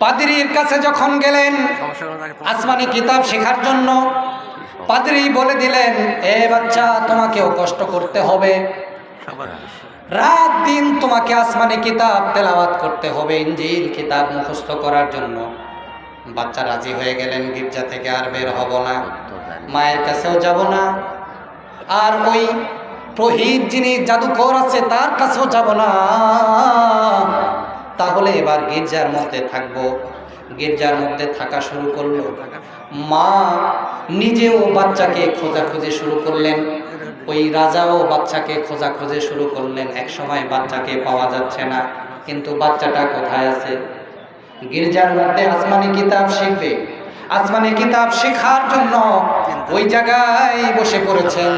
পাদ্রির কাছে যখন গেলেন, আসমানি কিতাব শেখার জন্য, পাদ্রি বলে দিলেন, এ বাচ্চা, তোমাকেও কষ্ট করতে হবে। রাত দিন তোমাকে আসমানি কিতাব, তেলাওয়াত করতে হবে, ইঞ্জিল কিতাব মুখস্থ করার জন্য। বাচ্চা রাজি হয়ে গেলেন, গির্জা থেকে আর বের হব না। মায়ের কাছেও যাব না। আর ওই প্রহিত যিনি জাদুকর আছে, তার কাছেও যাব না। তাহলে এবার গির্জার মধ্যে থাকব। গির্জার মধ্যে থাকা শুরু করল। মা নিজেও বাচ্চাকে খোঁজাখুঁজি শুরু করলেন। ওই রাজাও বাচ্চাকে খোঁজাখুঁজি শুরু করলেন। এক সময় বাচ্চাকে পাওয়া যাচ্ছে না। কিন্তু বাচ্চাটা কোথায় আছে? গির্জার মধ্যে আসমানি কিতাব শিখবে। আসমানি কিতাব শেখার জন্য ওই জায়গায় বসে পড়েছেন।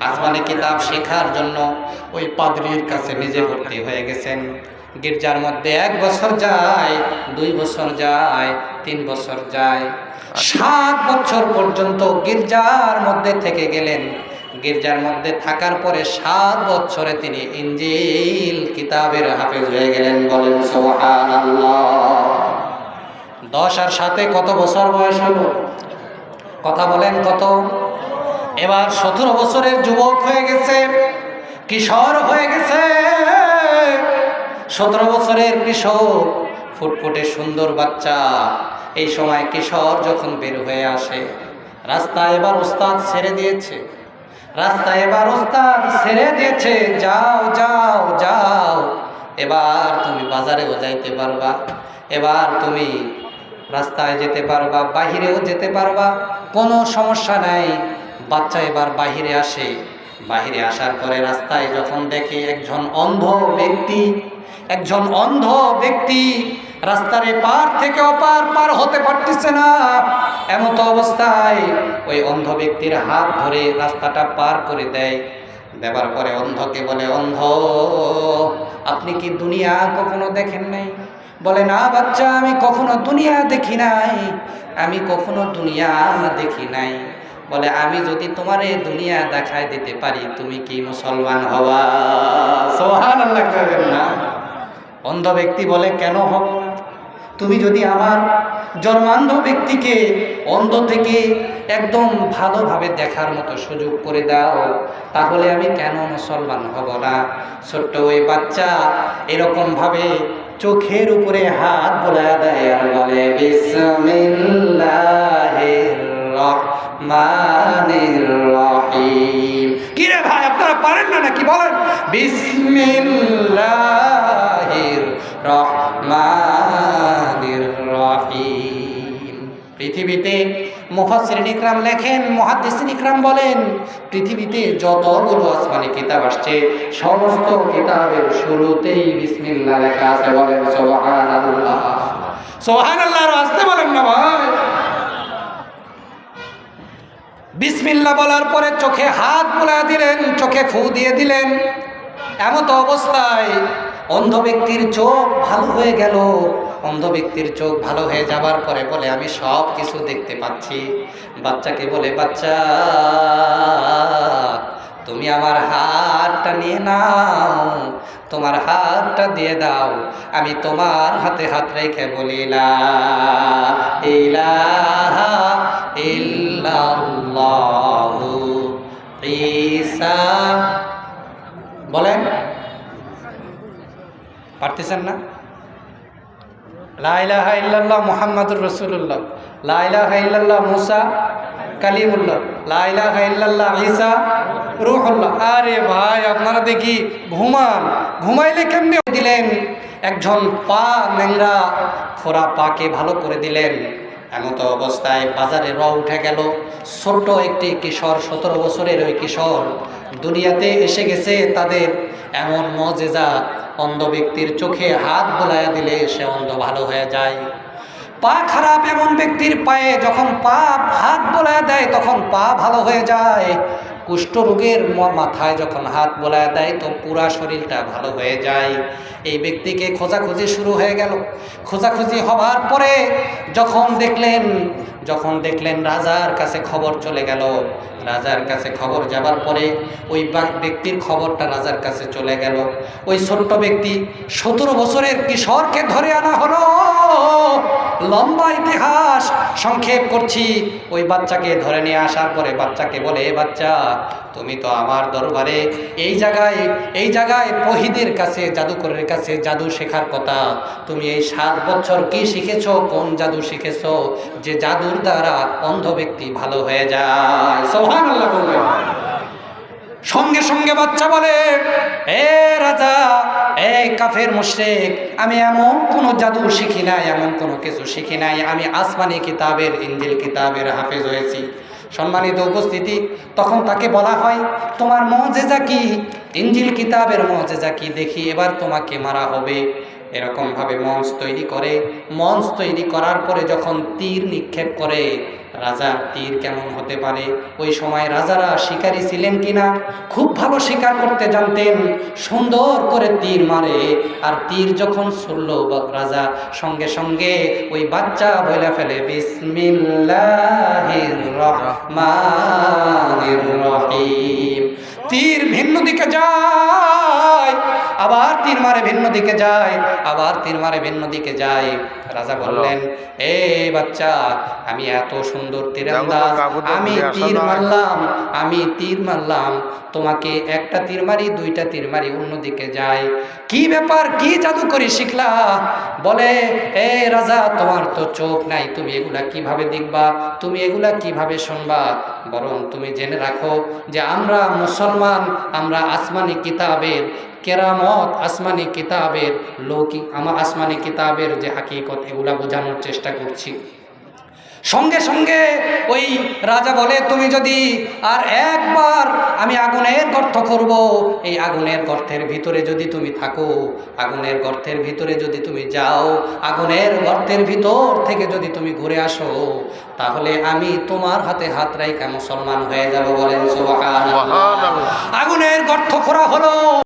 আসমানি কিতাব শেখার জন্য ওই পাদ্রির কাছে নিজে ভর্তি হয়ে গেছেন। গির্জার মধ্যে এক বছর যায়, দুই বছর যায়, তিন বছর যায়। সাত বছর পর্যন্ত গির্জার মধ্যে থেকে গেলেন। গির্জার মধ্যে থাকার পরে সাত বছরে তিনি ইঞ্জিল কিতাবের হাফেজ হয়ে গেলেন। বলেন দশ আর সাথে কত বছর বয়স হলো? কথা বলেন কত? এবার সতেরো বছরের যুবক হয়ে গেছে, কিশোর হয়ে গেছে। সতেরো বছরের কৃষক, ফুটফুটে সুন্দর বাচ্চা। এই সময় কিশোর যখন বের হয়ে আসে, রাস্তা এবার ওস্তাদ ছেড়ে দিয়েছে। রাস্তা এবার ওস্তাদ ছেড়ে দিয়েছে, যাও যাও যাও। এবার তুমি বাজারেও যাইতে পারবা। এবার তুমি রাস্তায় যেতে পারবা, বাহিরেও যেতে পারবা। কোনো সমস্যা নাই। বাচ্চা এবার বাহিরে আসে। বাহিরে আসার পরে রাস্তায় যখন দেখে একজন অন্ধ ব্যক্তি একজন অন্ধ ব্যক্তি রাস্তার পার থেকে অপার পার হতে পারতেছে না। এমত অবস্থায় ওই অন্ধ ব্যক্তির হাত ধরে রাস্তাটা পার করে দেয়। দেবার পরে অন্ধকে বলে, অন্ধ, আপনি কি দুনিয়া কখনো দেখেন নাই? বলে, না বাচ্চা, আমি কখনো দুনিয়া দেখি নাই। আমি কখনো দুনিয়া দেখি নাই। বলে, আমি যদি তোমার এই দুনিয়া দেখায় দিতে পারি, তুমি কি মুসলমান হওয়া? সোহান আল্লাহ না। অন্ধ ব্যক্তি বলে, কেন হব তুমি যদি আমার জন্মান্ধ ব্যক্তিকে অন্ধ থেকে একদম ভালোভাবে দেখার মতো সুযোগ করে দাও, তাহলে আমি কেন মুসলমান হব না? ছোট্ট ওই বাচ্চা এরকমভাবে চোখের উপরে হাত বোলা দেয় বলে, বিসমিল্লাহির রহমানির রহিম। কি রে ভাই, আপনারা পারেন না নাকি? বলেন। বিসমিল্লাহির রহমানির রহিম। পৃথিবীতে মুফাসসিরিন ইকরাম লেখেন, মুহাদ্দিসিন ইকরাম বলেন, পৃথিবীতে যতগুলো আসমানি কিতাব আসছে, সমস্ত কিতাবের শুরুতেই বিসমিল্লাহ লেখা আছে। বলেন, সুবহানাল্লাহ। সুবহানাল্লাহ আর আসতে বলেন না ভাই। বিসমিল্লা বলার পরে চোখে হাত বুলা দিলেন, চোখে ফু দিয়ে দিলেন। এমত অবস্থায় অন্ধ ব্যক্তির চোখ ভালো হয়ে গেল। অন্ধ ব্যক্তির চোখ ভালো হয়ে যাবার পরে বলে, আমি সব কিছু দেখতে পাচ্ছি। বাচ্চাকে বলে, বাচ্চা, তুমি আমার হাতটা নিয়ে নাও, তোমার হাতটা দিয়ে দাও। আমি তোমার হাতে হাত রেখে বলি, লা পারতেছেন না? লাইলাহা ইল্লাল্লাহ মুহাম্মাদুর রসুল্লাহ লাইলাহা ইল্লাল্লাহ মুসা কালিমুল্লাহ। লাইলাহা ইল্লাল্লাহ ঈসা রুহুল্লাহ। আরে ভাই, আপনারা দেখি ঘুমান। ঘুমাইলে কেমনে দিলেন? একজন পা ন্যাংরা খোরা পাকে ভালো করে দিলেন। এমত অবস্থায় বাজারে র উঠে গেল। ছোট্ট একটি কিশোর, সতেরো বছরের ওই কিশোর দুনিয়াতে এসে গেছে তাদের এমন মজেজা অন্ধ ব্যক্তির চোখে হাত বোলায়া দিলে সে অন্ধ ভালো হয়ে যায়। পা খারাপ এমন ব্যক্তির পায়ে যখন পা হাত বোলায় দেয়, তখন পা ভালো হয়ে যায়। কুষ্ঠরোগের মাথায় যখন হাত বোলায় দেয়, তো পুরা শরীরটা ভালো হয়ে যায়। এই ব্যক্তিকে খোঁজাখুঁজি শুরু হয়ে গেল। খোঁজাখুঁজি হবার পরে যখন দেখলেন যখন দেখলেন রাজার কাছে খবর চলে গেল, রাজার কাছে খবর যাবার পরে ওই ব্যক্তির খবরটা রাজার কাছে চলে গেল। ওই ছোট্ট ব্যক্তি সতেরো বছরের কিশোরকে ধরে আনা হলো। লম্বা ইতিহাস সংক্ষেপ করছি। ওই বাচ্চাকে ধরে নিয়ে আসার পরে বাচ্চাকে বলে, "এ বাচ্চা তুমি তো আমার দরবারে এই জায়গায় এই জায়গায় পহিদের কাছে, জাদুকরের কাছে জাদু শেখার কথা। তুমি এই সাত বছর কি শিখেছো? কোন জাদু শিখেছ? যে জাদুর দ্বারা অন্ধ ব্যক্তি ভালো হয়ে যায়। বলবেন সঙ্গে সঙ্গে বাচ্চা বলে, এ রাজা, এ কাফের মুশরিক, আমি এমন কোনো জাদু শিখি নাই, এমন কোনো কিছু শিখি নাই। আমি আসমানি কিতাবের ইঞ্জিল কিতাবের হাফেজ হয়েছি। সম্মানিত উপস্থিতি, তখন তাকে বলা হয়, তোমার মজেজা কি? ইঞ্জিল কিতাবের মজেজা কি? দেখি, এবার তোমাকে মারা হবে। এরকমভাবে মঞ্চ তৈরি করে। মঞ্চ তৈরি করার পরে যখন তীর নিক্ষেপ করে, রাজার তীর কেমন হতে পারে? ওই সময় রাজারা শিকারী ছিলেন কিনা? খুব ভালো শিকার করতে জানতেন। সুন্দর করে তীর মারে। আর তীর যখন ছুড়ল, রাজা সঙ্গে সঙ্গে ওই বাচ্চা বলে ফেলে, বিসমিল্লাহির রহমানির রহিম। তীর ভিন্ন দিকে যায় আবার তীর মারে ভিন্ন দিকে যায় আবার তীর মারে ভিন্ন দিকে যায়। রাজা বললেন এ বাচ্চা আমি এত সুন্দর তীরান্দাজ আমি তীর মারলাম আমি তীর মারলাম তোমাকে একটা তীর মারি দুইটা তীর মারি অন্যদিকে যায় কি ব্যাপার কি জাদু করে শিখলা? বলে এ রাজা তোমার তো চোখ নাই তুমি এগুলা কীভাবে দেখবা? তুমি এগুলা কীভাবে শুনবা? বরং তুমি জেনে রাখো যে আমরা মুসলমান আমরা আসমানি কিতাবের কেরামত আসমানি কিতাবের লৌকিক আমার আসমানি কিতাবের যে হাকিকত এগুলা বোঝানোর চেষ্টা করছি। সঙ্গে সঙ্গে ওই রাজা বলে তুমি যদি আর একবার আমি আগুনের গর্ত করব এই আগুনের গর্তের ভিতরে যদি তুমি থাকো আগুনের গর্তের ভিতরে যদি তুমি যাও আগুনের গর্তের ভিতর থেকে যদি তুমি ঘুরে আসো তাহলে আমি তোমার হাতে হাত রাইকা মুসলমান হয়ে যাব বলেন আগুনের গর্ত খোরা হলো।